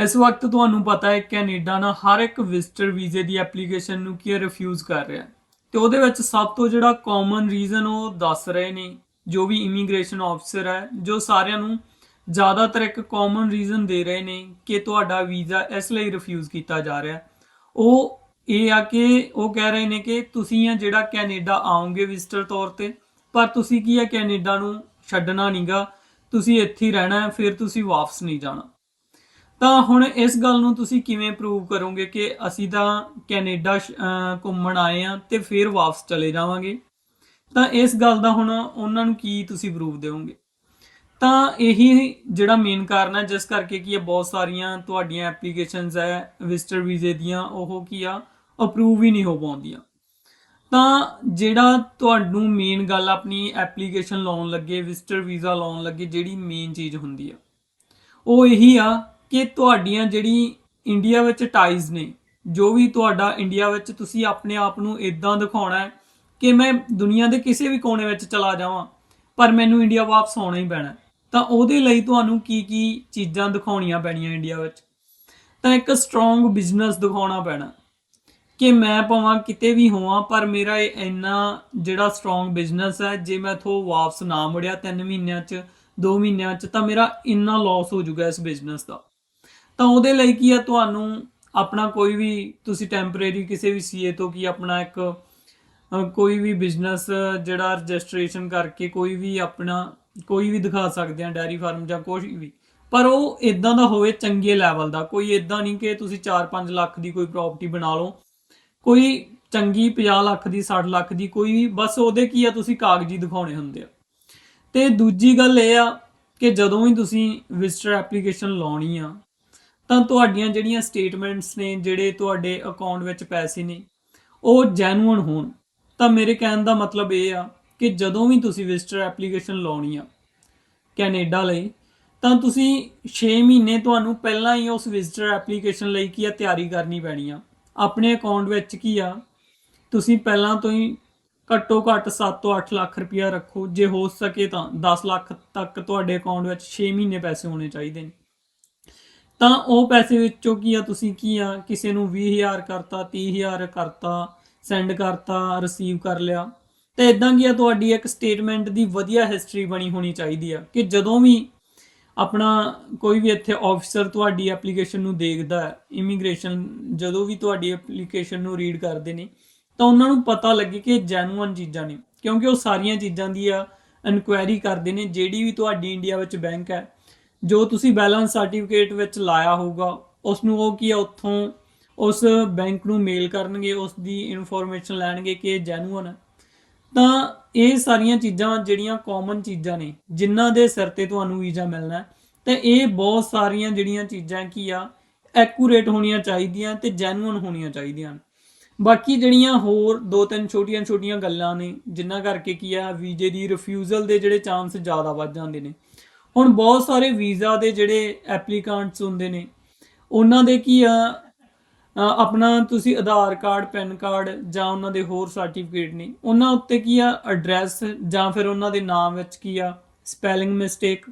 ਇਸ ਵਕਤ ਤੁਹਾਨੂੰ ਪਤਾ ਹੈ ਕੈਨੇਡਾ ਨਾ ਹਰ ਇੱਕ ਵਿਜ਼ਟਰ ਵੀਜ਼ੇ ਦੀ ਐਪਲੀਕੇਸ਼ਨ ਨੂੰ ਕੀ ਰਿਫਿਊਜ਼ ਕਰ ਰਿਹਾ ਹੈ। ਤੇ ਉਹਦੇ ਵਿੱਚ ਸਭ ਤੋਂ ਜਿਹੜਾ ਕਾਮਨ ਰੀਜ਼ਨ ਉਹ ਦੱਸ ਰਹੇ ਨੇ, ਜੋ ਵੀ ਇਮੀਗ੍ਰੇਸ਼ਨ ਆਫੀਸਰ ਹੈ, ਜੋ ਸਾਰਿਆਂ ਨੂੰ ਜ਼ਿਆਦਾਤਰ ਇੱਕ ਕਾਮਨ ਰੀਜ਼ਨ ਦੇ ਰਹੇ ਨੇ ਕਿ ਤੁਹਾਡਾ ਵੀਜ਼ਾ ਇਸ ਲਈ ਰਿਫਿਊਜ਼ ਕੀਤਾ ਜਾ ਰਿਹਾ ਉਹ ਇਹ ਆ ਕਿ ਉਹ ਕਹਿ ਰਹੇ ਨੇ ਕਿ ਤੁਸੀਂ ਆ ਜਿਹੜਾ ਕੈਨੇਡਾ ਆਉਂਗੇ ਵਿਜ਼ਟਰ ਤੌਰ ਤੇ, ਪਰ ਤੁਸੀਂ ਕੀ ਹੈ, ਕੈਨੇਡਾ ਨੂੰ ਛੱਡਣਾ ਨਹੀਂਗਾ ਤੁਸੀਂ ਇੱਥੇ ਰਹਿਣਾ ਹੈ, ਫਿਰ ਤੁਸੀਂ ਵਾਪਸ ਨਹੀਂ ਜਾਣਾ। ਤਾਂ ਹੁਣ ਇਸ ਗੱਲ ਨੂੰ ਤੁਸੀਂ ਕਿਵੇਂ ਪ੍ਰੂਵ ਕਰੋਗੇ ਕਿ ਅਸੀਂ ਤਾਂ ਕੈਨੇਡਾ ਘੁੰਮਣ ਆਏ ਆ ਤੇ ਫਿਰ ਵਾਪਸ ਚਲੇ ਜਾਵਾਂਗੇ? ਤਾਂ ਇਸ ਗੱਲ ਦਾ ਹੁਣ ਉਹਨਾਂ ਨੂੰ ਕੀ ਤੁਸੀਂ ਪ੍ਰੂਫ ਦਿਓਗੇ? ਤਾਂ ਇਹੀ ਜਿਹੜਾ ਮੇਨ ਕਾਰਨ ਹੈ, ਜਿਸ ਕਰਕੇ ਕੀ ਹੈ ਬਹੁਤ ਸਾਰੀਆਂ ਤੁਹਾਡੀਆਂ ਐਪਲੀਕੇਸ਼ਨਸ ਹੈ ਵਿਜ਼ਟਰ ਵੀਜ਼ੇ ਦੀਆਂ, ਉਹ ਕੀ ਆ ਅਪਰੂਵ ਹੀ ਨਹੀਂ ਹੋ ਪਾਉਂਦੀਆਂ। ਤਾਂ ਜਿਹੜਾ ਤੁਹਾਨੂੰ ਮੇਨ ਗੱਲ ਆਪਣੀ ਐਪਲੀਕੇਸ਼ਨ ਲਾਉਣ ਲੱਗੇ ਵਿਜ਼ਟਰ ਵੀਜ਼ਾ ਲਾਉਣ ਲੱਗੇ, ਜਿਹੜੀ ਮੇਨ ਚੀਜ਼ ਹੁੰਦੀ ਆ, ਉਹ ਇਹੀ ਆ ਕਿ ਤੁਹਾਡੀਆਂ ਜਿਹੜੀ ਇੰਡੀਆ ਵਿੱਚ ਟਾਈਜ਼ ਨੇ, ਜੋ ਵੀ ਤੁਹਾਡਾ ਇੰਡੀਆ ਵਿੱਚ ਤੁਸੀਂ ਆਪਣੇ ਆਪ ਨੂੰ ਇਦਾਂ ਦਿਖਾਉਣਾ ਹੈ ਕਿ ਮੈਂ ਦੁਨੀਆ ਦੇ ਕਿਸੇ ਵੀ ਕੋਨੇ ਵਿੱਚ ਚਲਾ ਜਾਵਾਂ, ਪਰ ਮੈਨੂੰ ਇੰਡੀਆ ਵਾਪਸ ਆਉਣਾ ਹੀ ਪੈਣਾ ਤਾਂ ਉਹਦੇ ਲਈ ਤੁਹਾਨੂੰ ਕੀ ਕੀ ਚੀਜ਼ਾਂ ਦਿਖਾਉਣੀਆਂ ਪੈਣੀਆਂ ਇੰਡੀਆ ਵਿੱਚ? ਤਾਂ ਇੱਕ ਸਟਰੋਂਗ ਬਿਜ਼ਨਸ ਦਿਖਾਉਣਾ ਪੈਣਾ ਕਿ ਮੈਂ ਭਾਵੇਂ ਕਿਤੇ ਵੀ ਹੋਵਾਂ, ਪਰ ਮੇਰਾ ਇਹ ਇੰਨਾ ਜਿਹੜਾ ਸਟਰੋਂਗ ਬਿਜ਼ਨਸ ਹੈ, ਜੇ ਮੈਂ ਥੋ ਵਾਪਸ ਨਾ ਮੁੜਿਆ 3 ਮਹੀਨਿਆਂ 'ਚ 2 ਮਹੀਨਿਆਂ 'ਚ, ਤਾਂ ਮੇਰਾ ਇੰਨਾ ਲਾਸ ਹੋ ਜਾਊਗਾ ਇਸ ਬਿਜ਼ਨਸ ਦਾ। ਤਾਂ ਉਹਦੇ ਲਈ ਕੀ ਆ ਤੁਹਾਨੂੰ ਆਪਣਾ ਕੋਈ ਵੀ, ਤੁਸੀਂ ਟੈਂਪਰੇਰੀ ਕਿਸੇ ਵੀ ਸੀਏ ਤੋਂ ਕੀ ਆਪਣਾ ਇੱਕ ਕੋਈ ਵੀ ਬਿਜ਼ਨਸ ਜਿਹੜਾ ਰਜਿਸਟ੍ਰੇਸ਼ਨ ਕਰਕੇ ਕੋਈ ਵੀ ਆਪਣਾ, ਕੋਈ ਵੀ ਦਿਖਾ ਸਕਦੇ ਆ ਡੈਰੀ ਫਾਰਮ ਜਾਂ ਕੁਝ ਵੀ। ਪਰ ਉਹ ਇਦਾਂ ਦਾ ਹੋਵੇ ਚੰਗੇ ਲੈਵਲ ਦਾ। ਕੋਈ ਇਦਾਂ ਨਹੀਂ ਕਿ ਤੁਸੀਂ 4-5 ਲੱਖ ਦੀ ਕੋਈ ਪ੍ਰਾਪਰਟੀ ਬਣਾ ਲਓ। ਕੋਈ ਚੰਗੀ 50 ਲੱਖ ਦੀ 60 ਲੱਖ ਦੀ ਕੋਈ ਵੀ, ਬਸ ਉਹਦੇ ਕੀ ਆ ਤੁਸੀਂ ਕਾਗਜ਼ੀ ਦਿਖਾਉਣੇ ਹੁੰਦੇ ਆ। ਤੇ ਦੂਜੀ ਗੱਲ ਇਹ ਆ ਕਿ ਜਦੋਂ ਵੀ ਤੁਸੀਂ ਵਿਜ਼ਟਰ ਐਪਲੀਕੇਸ਼ਨ ਲਾਉਣੀ ਆ ਤਾਂ ਤੁਹਾਡੀਆਂ ਜਿਹੜੀਆਂ ਸਟੇਟਮੈਂਟਸ ਨੇ, ਜਿਹੜੇ ਤੁਹਾਡੇ ਅਕਾਊਂਟ ਵਿੱਚ ਪੈਸੇ ਨੇ, ਉਹ ਜੈਨੂਅਨ ਹੋਣ। ਤਾਂ ਮੇਰੇ ਕਹਿਣ ਦਾ ਮਤਲਬ ਇਹ ਆ ਕਿ ਜਦੋਂ ਵੀ ਤੁਸੀਂ ਵਿਜ਼ਟਰ ਐਪਲੀਕੇਸ਼ਨ ਲਾਉਣੀ ਆ ਕੈਨੇਡਾ ਲਈ, ਤਾਂ ਤੁਸੀਂ 6 ਮਹੀਨੇ ਤੁਹਾਨੂੰ ਪਹਿਲਾਂ ਹੀ ਉਸ ਵਿਜ਼ਟਰ ਐਪਲੀਕੇਸ਼ਨ ਲਈ ਕੀ ਆ, ਤਿਆਰੀ ਕਰਨੀ ਪੈਣੀ ਆ। ਆਪਣੇ ਅਕਾਊਂਟ ਵਿੱਚ ਕੀ ਆ, ਤੁਸੀਂ ਪਹਿਲਾਂ ਤੋਂ ਹੀ ਘੱਟੋ ਘੱਟ 7 ਤੋਂ 8 ਲੱਖ ਰੁਪਇਆ ਰੱਖੋ। ਜੇ ਹੋ ਸਕੇ ਤਾਂ 10 ਲੱਖ ਤੱਕ ਤੁਹਾਡੇ ਅਕਾਊਂਟ ਵਿੱਚ 6 ਮਹੀਨੇ ਪੈਸੇ ਹੋਣੇ ਚਾਹੀਦੇ ਨੇ। ਤਾਂ ਉਹ ਪੈਸੇ ਵਿੱਚੋਂ ਕੀ ਆ? ਤੁਸੀਂ ਕੀ ਆ? ਕਿਸੇ ਨੂੰ 20000 ਕਰਤਾ 30000 ਕਰਤਾ ਸੈਂਡ ਕਰਤਾ ਰਿਸੀਵ ਕਰ ਲਿਆ। ਤੇ ਇਦਾਂ ਕੀ ਆ? ਤੁਹਾਡੀ ਇੱਕ ਸਟੇਟਮੈਂਟ ਦੀ ਵਧੀਆ ਹਿਸਟਰੀ ਬਣੀ ਹੋਣੀ ਚਾਹੀਦੀ ਆ ਕਿ ਜਦੋਂ ਵੀ ਆਪਣਾ ਕੋਈ ਵੀ ਇੱਥੇ ਆਫੀਸਰ ਤੁਹਾਡੀ ਐਪਲੀਕੇਸ਼ਨ ਨੂੰ ਦੇਖਦਾ ਹੈ ਇਮੀਗ੍ਰੇਸ਼ਨ ਜਦੋਂ ਵੀ ਤੁਹਾਡੀ ਐਪਲੀਕੇਸ਼ਨ ਨੂੰ ਰੀਡ ਕਰਦੇ ਨੇ, ਤਾਂ ਉਹਨਾਂ ਨੂੰ ਪਤਾ ਲੱਗੇ ਕਿ ਜੈਨੂਅਨ ਚੀਜ਼ਾਂ ਨੇ। ਕਿਉਂਕਿ ਉਹ ਸਾਰੀਆਂ ਚੀਜ਼ਾਂ ਦੀ ਆ ਇਨਕੁਆਇਰੀ ਕਰਦੇ ਨੇ, ਜਿਹੜੀ ਵੀ ਤੁਹਾਡੀ ਇੰਡੀਆ ਵਿੱਚ ਬੈਂਕ ਹੈ ਜੋ ਤੁਸੀਂ ਬੈਲੈਂਸ ਸਰਟੀਫਿਕੇਟ ਵਿੱਚ ਲਾਇਆ ਹੋਊਗਾ ਉਸ ਨੂੰ ਉਹ ਕੀ ਆ ਉੱਥੋਂ, ਉਸ ਬੈਂਕ ਨੂੰ ਮੇਲ ਕਰਨਗੇ ਉਸ ਦੀ ਇਨਫੋਰਮੇਸ਼ਨ ਲੈਣਗੇ ਕਿ ਇਹ ਜੈਨੂਅਨ ਹੈ ਤਾਂ ਇਹ ਸਾਰੀਆਂ ਚੀਜ਼ਾਂ ਜਿਹੜੀਆਂ ਕਾਮਨ ਚੀਜ਼ਾਂ ਨੇ, ਜਿਨ੍ਹਾਂ ਦੇ ਸਿਰ ਤੇ ਤੁਹਾਨੂੰ ਵੀਜ਼ਾ ਮਿਲਣਾ ਹੈ, ਤੇ ਇਹ ਬਹੁਤ ਸਾਰੀਆਂ ਜਿਹੜੀਆਂ ਚੀਜ਼ਾਂ ਕੀ ਆ ਐਕੂਰੇਟ ਹੋਣੀਆਂ ਚਾਹੀਦੀਆਂ ਤੇ ਜੈਨੂਅਨ ਹੋਣੀਆਂ ਚਾਹੀਦੀਆਂ। ਬਾਕੀ ਜਿਹੜੀਆਂ ਹੋਰ ਦੋ ਤਿੰਨ ਛੋਟੀਆਂ ਛੋਟੀਆਂ ਗੱਲਾਂ ਨੇ, ਜਿਨ੍ਹਾਂ ਕਰਕੇ ਕੀ ਆ, ਵੀਜ਼ੇ ਦੀ ਰਿਫਿਊਜ਼ਲ ਦੇ ਜਿਹੜੇ ਚਾਂਸ ਜ਼ਿਆਦਾ ਵੱਧ ਜਾਂਦੇ ਨੇ। ਹੁਣ ਬਹੁਤ ਸਾਰੇ ਵੀਜ਼ਾ ਦੇ ਜਿਹੜੇ ਐਪਲੀਕੈਂਟਸ ਹੁੰਦੇ ਨੇ, ਉਹਨਾਂ ਦੇ ਕੀ ਆ? ਆਪਣਾ ਤੁਸੀਂ ਆਧਾਰ ਕਾਰਡ, ਪੈਨ ਕਾਰਡ ਜਾਂ ਉਹਨਾਂ ਦੇ ਹੋਰ ਸਰਟੀਫਿਕੇਟ ਨੇ, ਉਹਨਾਂ ਉੱਤੇ ਕੀ ਆ? ਐਡਰੈਸ ਜਾਂ ਫਿਰ ਉਹਨਾਂ ਦੇ ਨਾਮ ਵਿੱਚ ਕੀ ਆ? ਸਪੈਲਿੰਗ ਮਿਸਟੇਕ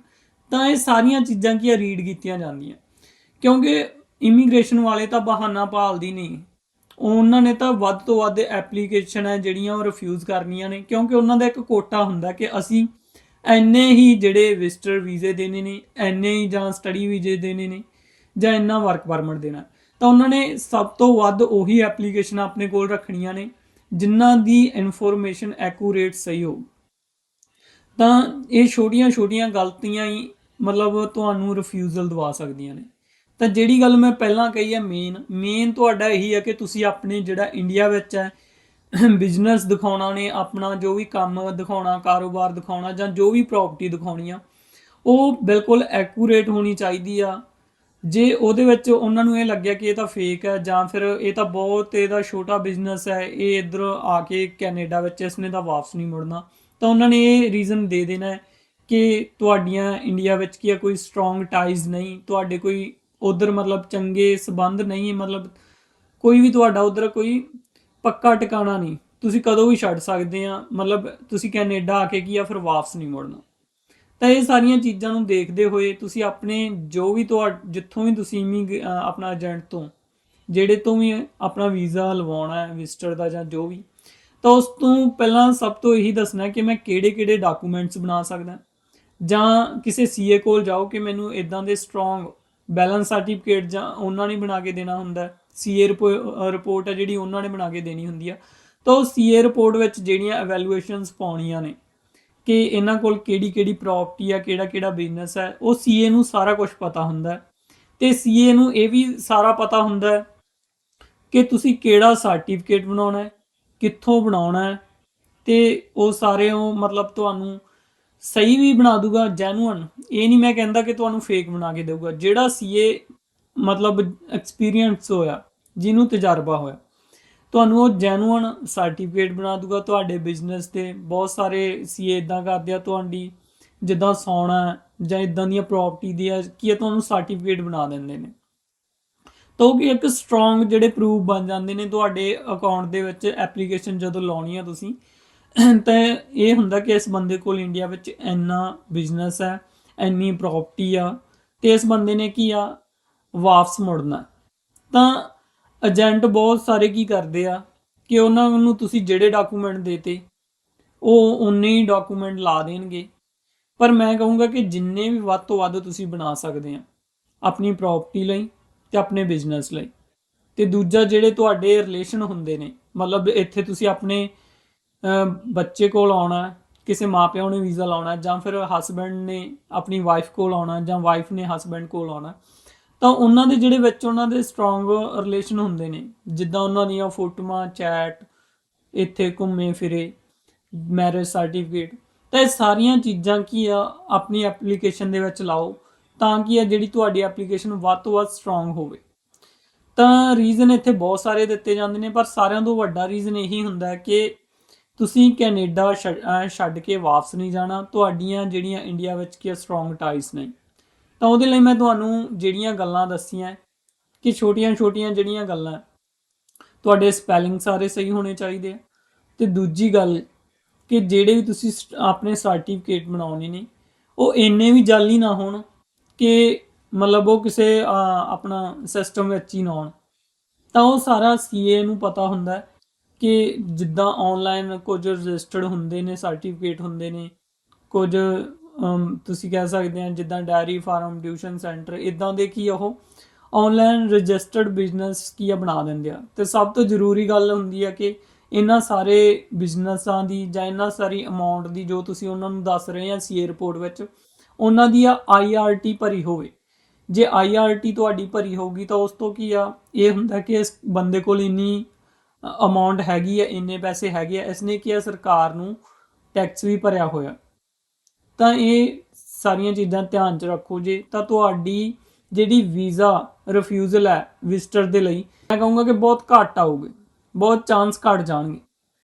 ਤਾਂ ਇਹ ਸਾਰੀਆਂ ਚੀਜ਼ਾਂ ਕੀ ਆ? ਰੀਡ ਕੀਤੀਆਂ ਜਾਂਦੀਆਂ। ਕਿਉਂਕਿ ਇਮੀਗ੍ਰੇਸ਼ਨ ਵਾਲੇ ਤਾਂ ਬਹਾਨਾ ਭਾਲਦੀ ਨਹੀਂ ਉਹਨਾਂ ਨੇ ਤਾਂ ਵੱਧ ਤੋਂ ਵੱਧ ਐਪਲੀਕੇਸ਼ਨ ਹੈ ਜਿਹੜੀਆਂ ਉਹ ਰਿਫਿਊਜ਼ ਕਰਨੀਆਂ ਨੇ, ਕਿਉਂਕਿ ਉਹਨਾਂ ਦਾ ਇੱਕ ਕੋਟਾ ਹੁੰਦਾ ਕਿ ਅਸੀਂ ਐਨੇ ਹੀ ਜਿਹੜੇ ਵਿਜ਼ਟਰ ਵੀਜ਼ੇ ਦੇਣੇ ਨੇ, ਐਨੇ ਹੀ ਜਾਂ ਸਟੱਡੀ ਵੀਜ਼ੇ ਦੇਣੇ ਨੇ, ਜਾਂ ਇੰਨਾ ਵਰਕ ਪਰਮਿਟ ਦੇਣਾ, ਤਾਂ ਉਹਨਾਂ ਨੇ ਸਭ ਤੋਂ ਵੱਧ ਉਹੀ ਐਪਲੀਕੇਸ਼ਨ ਆਪਣੇ ਕੋਲ ਰੱਖਣੀਆਂ ਨੇ, ਜਿਨ੍ਹਾਂ ਦੀ ਇਨਫੋਰਮੇਸ਼ਨ ਐਕੂਰੇਟ ਸਹੀ ਹੋ ਤਾਂ ਇਹ ਛੋਟੀਆਂ-ਛੋਟੀਆਂ ਗਲਤੀਆਂ ਹੀ ਮਤਲਬ ਤੁਹਾਨੂੰ ਰਿਫਿਊਜ਼ਲ ਦਵਾ ਸਕਦੀਆਂ ਨੇ। ਤਾਂ ਜਿਹੜੀ ਗੱਲ ਮੈਂ ਪਹਿਲਾਂ ਕਹੀ ਹੈ ਮੇਨ ਮੇਨ ਤੁਹਾਡਾ ਇਹੀ ਹੈ ਕਿ ਤੁਸੀਂ ਆਪਣੇ ਜਿਹੜਾ ਇੰਡੀਆ ਵਿੱਚ ਹੈ ਬਿਜ਼ਨਸ ਦਿਖਾਉਣਾ ਨੇ, ਆਪਣਾ ਜੋ ਵੀ ਕੰਮ ਦਿਖਾਉਣਾ, ਕਾਰੋਬਾਰ ਦਿਖਾਉਣਾ ਜਾਂ ਜੋ ਵੀ ਪ੍ਰਾਪਰਟੀ ਦਿਖਾਉਣੀ ਆ, ਉਹ ਬਿਲਕੁਲ ਐਕੂਰੇਟ ਹੋਣੀ ਚਾਹੀਦੀ ਆ। ਜੇ ਉਹਦੇ ਵਿੱਚ ਉਹਨਾਂ ਨੂੰ ਇਹ ਲੱਗਿਆ ਕਿ ਇਹ ਤਾਂ ਫੇਕ ਹੈ ਜਾਂ ਫਿਰ ਇਹ ਤਾਂ ਬਹੁਤ ਇਹਦਾ ਛੋਟਾ ਬਿਜ਼ਨਸ ਹੈ ਇਹ ਇੱਧਰ ਆ ਕੇ ਕੈਨੇਡਾ ਵਿੱਚ ਇਸਨੇ ਤਾਂ ਵਾਪਸ ਨਹੀਂ ਮੁੜਨਾ, ਤਾਂ ਉਹਨਾਂ ਨੇ ਇਹ ਰੀਜ਼ਨ ਦੇ ਦੇਣਾ ਕਿ ਤੁਹਾਡੀਆਂ ਇੰਡੀਆ ਵਿੱਚ ਕੀ ਹੈ ਕੋਈ ਸਟਰੋਂਗ ਟਾਈਜ਼ ਨਹੀਂ, ਤੁਹਾਡੇ ਕੋਈ ਉਧਰ ਮਤਲਬ ਚੰਗੇ ਸਬੰਧ ਨਹੀਂ, ਮਤਲਬ ਕੋਈ ਵੀ ਤੁਹਾਡਾ ਉਧਰ ਕੋਈ ਪੱਕਾ ਟਿਕਾਣਾ ਨਹੀਂ। ਤੁਸੀਂ ਕਦੋਂ ਵੀ ਛੱਡ ਸਕਦੇ ਆ। ਮਤਲਬ ਤੁਸੀਂ ਕੈਨੇਡਾ ਆ ਕੇ ਕੀ ਆ, ਫਿਰ ਵਾਪਸ ਨਹੀਂ ਮੁੜਨਾ। ਤਾਂ ਇਹ ਸਾਰੀਆਂ ਚੀਜ਼ਾਂ ਨੂੰ ਦੇਖਦੇ ਹੋਏ ਤੁਸੀਂ ਆਪਣੇ ਜੋ ਵੀ ਤੁਹਾ, ਜਿੱਥੋਂ ਵੀ ਤੁਸੀਂ ਆਪਣਾ ਏਜੰਟ ਤੋਂ, ਜਿਹੜੇ ਤੋਂ ਵੀ ਆਪਣਾ ਵੀਜ਼ਾ ਲਵਾਉਣਾ ਹੈ ਵਿਜ਼ਟਰ ਦਾ ਜਾਂ ਜੋ ਵੀ, ਤਾਂ ਉਸ ਤੋਂ ਪਹਿਲਾਂ ਸਭ ਤੋਂ ਇਹੀ ਦੱਸਣਾ ਕਿ ਮੈਂ ਕਿਹੜੇ-ਕਿਹੜੇ ਡਾਕੂਮੈਂਟਸ ਬਣਾ ਸਕਦਾ ਜਾਂ ਕਿਸੇ ਸੀਏ ਕੋਲ ਜਾਓ ਕਿ ਮੈਨੂੰ ਇਦਾਂ ਦੇ ਸਟਰੋਂਗ ਬੈਲੈਂਸ ਸਰਟੀਫਿਕੇਟ ਜਾਂ ਉਹਨਾਂ ਨੇ ਬਣਾ ਕੇ ਦੇਣਾ ਹੁੰਦਾ ਸੀਏ ਰਿਪੋਰਟ ਹੈ ਜਿਹੜੀ ਉਹਨਾਂ ਨੇ ਬਣਾ ਕੇ ਦੇਣੀ ਹੁੰਦੀ ਆ। ਤਾਂ ਉਹ ਸੀਏ ਰਿਪੋਰਟ ਵਿੱਚ ਜਿਹੜੀਆਂ ਐਵੈਲੂਏਸ਼ਨਸ ਪਾਉਣੀਆਂ ਨੇ ਕਿ ਇਹਨਾਂ ਕੋਲ ਕਿਹੜੀ ਕਿਹੜੀ ਪ੍ਰਾਪਰਟੀ ਆ, ਕਿਹੜਾ ਕਿਹੜਾ ਬਿਜ਼ਨਸ ਹੈ ਉਹ ਸੀਏ ਨੂੰ ਸਾਰਾ ਕੁਝ ਪਤਾ ਹੁੰਦਾ ਹੈ। ਤੇ ਸੀਏ ਨੂੰ ਇਹ ਵੀ ਸਾਰਾ ਪਤਾ ਹੁੰਦਾ ਹੈ ਕਿ ਤੁਸੀਂ ਕਿਹੜਾ ਸਰਟੀਫਿਕੇਟ ਬਣਾਉਣਾ ਹੈ, ਕਿੱਥੋਂ ਬਣਾਉਣਾ ਹੈ, ਤੇ ਉਹ ਸਾਰੇ ਉਹ ਮਤਲਬ ਤੁਹਾਨੂੰ ਸਹੀ ਵੀ ਬਣਾ ਦੂਗਾ ਜੈਨੂਅਨ ਇਹ ਨਹੀਂ ਮੈਂ ਕਹਿੰਦਾ ਕਿ ਤੁਹਾਨੂੰ ਫੇਕ ਬਣਾ ਕੇ ਦੇਊਗਾ। ਜਿਹੜਾ ਸੀਏ ਮਤਲਬ ਐਕਸਪੀਰੀਅੰਸ ਹੋਇਆ ਜਿਹਨੂੰ ਤਜਰਬਾ ਹੋਇਆ। ਤੁਹਾਨੂੰ ਉਹ ਜੈਨੂਅਨ ਸਰਟੀਫਿਕੇਟ ਬਣਾ ਦੂਗਾ, ਤੁਹਾਡੇ ਬਿਜ਼ਨਸ ਤੇ ਬਹੁਤ ਸਾਰੇ ਸੀਏ ਇਦਾਂ ਕਰਦੇ ਆ, ਤੁਹਾਡੀ ਜਿੱਦਾਂ ਸੋਨਾ ਜਾਂ ਇਦਾਂ ਦੀਆਂ ਪ੍ਰਾਪਰਟੀ ਦੀ ਆ ਕੀ ਤੁਹਾਨੂੰ ਸਰਟੀਫਿਕੇਟ ਬਣਾ ਦਿੰਦੇ ਨੇ। ਤਾਂ ਉਹ ਇੱਕ ਸਟਰੋਂਗ ਜਿਹੜੇ ਪ੍ਰੂਫ ਬਣ ਜਾਂਦੇ ਨੇ ਤੁਹਾਡੇ ਅਕਾਊਂਟ ਦੇ ਵਿੱਚ ਐਪਲੀਕੇਸ਼ਨ ਜਦੋਂ ਲਾਉਣੀ ਆ ਤੁਸੀਂ, ਤਾਂ ਇਹ ਹੁੰਦਾ ਕਿ ਇਸ ਬੰਦੇ ਕੋਲ ਇੰਡੀਆ ਵਿੱਚ ਇੰਨਾ ਬਿਜ਼ਨਸ ਹੈ, ਇੰਨੀ ਪ੍ਰਾਪਰਟੀ ਆ, ਤੇ ਇਸ ਬੰਦੇ ਨੇ ਕੀ ਆ? ਵਾਪਸ ਮੁੜਨਾ। ਤਾਂ ਏਜੰਟ ਬਹੁਤ ਸਾਰੇ ਕੀ ਕਰਦੇ ਆ ਕਿ ਉਹਨਾਂ ਨੂੰ ਤੁਸੀਂ ਜਿਹੜੇ ਡਾਕੂਮੈਂਟ ਦੇਤੇ ਉਹ ਉਨੇ ਹੀ ਡਾਕੂਮੈਂਟ ਲਾ ਦੇਣਗੇ। ਪਰ ਮੈਂ ਕਹੂੰਗਾ ਕਿ ਜਿੰਨੇ ਵੀ ਵੱਧ ਤੋਂ ਵੱਧ ਤੁਸੀਂ ਬਣਾ ਸਕਦੇ ਆ ਆਪਣੀ ਪ੍ਰਾਪਰਟੀ ਲਈ ਤੇ ਆਪਣੇ ਬਿਜ਼ਨਸ ਲਈ। ਤੇ ਦੂਜਾ ਜਿਹੜੇ ਤੁਹਾਡੇ ਰਿਲੇਸ਼ਨ ਹੁੰਦੇ ਨੇ ਮਤਲਬ ਇੱਥੇ ਤੁਸੀਂ ਆਪਣੇ ਬੱਚੇ ਕੋਲ ਆਉਣਾ ਹੈ, ਕਿਸੇ ਮਾਪਿਆਂ ਨੇ ਵੀਜ਼ਾ ਲਾਉਣਾ ਜਾਂ ਫਿਰ ਹਸਬੰਡ ਨੇ ਆਪਣੀ ਵਾਈਫ ਕੋਲ ਆਉਣਾ ਜਾਂ ਵਾਈਫ ਨੇ ਹਸਬੰਡ ਕੋਲ ਆਉਣਾ ਤਾਂ ਉਹਨਾਂ ਦੇ ਜਿਹੜੇ ਵਿੱਚ ਉਹਨਾਂ ਦੇ ਸਟਰੋਂਗ ਰਿਲੇਸ਼ਨ ਹੁੰਦੇ ਨੇ, ਜਿੱਦਾਂ ਉਹਨਾਂ ਦੀਆਂ ਫੋਟੋਆਂ ਚੈਟ ਇੱਥੇ ਘੁੰਮੇ, ਫਿਰੇ ਮੈਰਿਜ ਸਰਟੀਫਿਕੇਟ ਤਾਂ ਇਹ ਸਾਰੀਆਂ ਚੀਜ਼ਾਂ ਕੀ ਆ, ਆਪਣੀ ਐਪਲੀਕੇਸ਼ਨ ਦੇ ਵਿੱਚ ਲਾਓ, ਤਾਂ ਕਿ ਇਹ ਜਿਹੜੀ ਤੁਹਾਡੀ ਐਪਲੀਕੇਸ਼ਨ ਵੱਧ ਤੋਂ ਵੱਧ ਸਟਰੋਂਗ ਹੋਵੇ। ਤਾਂ ਰੀਜ਼ਨ ਇੱਥੇ ਬਹੁਤ ਸਾਰੇ ਦਿੱਤੇ ਜਾਂਦੇ ਨੇ, ਪਰ ਸਾਰਿਆਂ ਤੋਂ ਵੱਡਾ ਰੀਜ਼ਨ ਇਹੀ ਹੁੰਦਾ ਕਿ ਤੁਸੀਂ ਕੈਨੇਡਾ ਛੱਡ ਛੱਡ ਕੇ ਵਾਪਸ ਨਹੀਂ ਜਾਣਾ, ਤੁਹਾਡੀਆਂ ਜਿਹੜੀਆਂ ਇੰਡੀਆ ਵਿੱਚ ਕੀ ਸਟਰੋਂਗ ਟਾਈਸ ਨੇ। ਤਾਂ ਉਹਦੇ ਲਈ ਮੈਂ ਤੁਹਾਨੂੰ ਜਿਹੜੀਆਂ ਗੱਲਾਂ ਦੱਸੀਆਂ, ਕਿ ਛੋਟੀਆਂ-ਛੋਟੀਆਂ ਜਿਹੜੀਆਂ ਗੱਲਾਂ, ਤੁਹਾਡੇ ਸਪੈਲਿੰਗ ਸਾਰੇ ਸਹੀ ਹੋਣੇ ਚਾਹੀਦੇ ਆ। ਤੇ ਦੂਜੀ ਗੱਲ, ਕਿ ਜਿਹੜੇ ਵੀ ਤੁਸੀਂ ਆਪਣੇ ਸਰਟੀਫਿਕੇਟ ਬਣਾਉਣੇ ਨੇ, ਉਹ ਇੰਨੇ ਵੀ ਜਾਲੀ ਨਾ ਹੋਣ ਕਿ ਮਤਲਬ ਉਹ ਕਿਸੇ ਆਪਣਾ ਸਿਸਟਮ ਵਿੱਚ ਹੀ ਨਾ ਆਉਣ ਤਾਂ ਉਹ ਸਾਰਾ ਸੀਏ ਨੂੰ ਪਤਾ ਹੁੰਦਾ ਕਿ ਜਿੱਦਾਂ ਆਨਲਾਈਨ ਕੁਝ ਰਜਿਸਟਰਡ ਹੁੰਦੇ ਨੇ ਸਰਟੀਫਿਕੇਟ ਹੁੰਦੇ ਨੇ, ਕੁਝ ਤੁਸੀਂ ਕਹਿ ਸਕਦੇ ਆ ਜਿੱਦਾਂ ਡਾਇਰੀ ਫਾਰਮ ਟਿਊਸ਼ਨ ਸੈਂਟਰ ਇਦਾਂ ਦੇ ਕੀ ਉਹ? ਆਨਲਾਈਨ ਰਜਿਸਟਰਡ ਬਿਜ਼ਨਸ ਕੀ ਆ ਬਣਾ ਦਿੰਦੇ ਆ। ਤੇ ਸਭ ਤੋਂ ਜ਼ਰੂਰੀ ਗੱਲ ਹੁੰਦੀ ਆ ਕਿ ਇਹਨਾਂ ਸਾਰੇ ਬਿਜ਼ਨਸਾਂ ਦੀ ਜਾਂ ਇਹਨਾਂ ਸਾਰੀ ਅਮਾਉਂਟ ਦੀ ਜੋ ਤੁਸੀਂ ਉਹਨਾਂ ਨੂੰ ਦੱਸ ਰਹੇ ਆ ਸੀਏ ਰਿਪੋਰਟ ਵਿੱਚ, ਉਹਨਾਂ ਦੀ ਆ ਆਈਆਰਟੀ ਭਰੀ ਹੋਵੇ। ਜੇ ਆਈਆਰਟੀ ਤੁਹਾਡੀ ਭਰੀ ਹੋਊਗੀ ਤਾਂ ਉਸ ਤੋਂ ਕੀ ਆ? ਇਹ ਹੁੰਦਾ ਕਿ ਇਸ ਬੰਦੇ ਕੋਲ ਇੰਨੀ ਅਮਾਉਂਟ ਹੈਗੀ ਆ, ਇੰਨੇ ਪੈਸੇ ਹੈਗੇ ਆ ਇਸਨੇ ਕੀ ਆ? ਸਰਕਾਰ ਨੂੰ ਟੈਕਸ ਵੀ ਭਰਿਆ ਹੋਇਆ। ਤਾਂ ਇਹ ਸਾਰੀਆਂ ਚੀਜ਼ਾਂ ਧਿਆਨ 'ਚ ਰੱਖੋ ਜੇ। ਤਾਂ ਤੁਹਾਡੀ ਜਿਹੜੀ ਵੀਜ਼ਾ ਰਿਫਿਊਜ਼ਲ ਹੈ ਵਿਜ਼ਟਰ ਦੇ ਲਈ, ਮੈਂ ਕਹੂੰਗਾ ਕਿ ਬਹੁਤ ਘੱਟ ਆਊਗੇ। ਬਹੁਤ ਚਾਂਸ ਘੱਟ ਜਾਣਗੇ।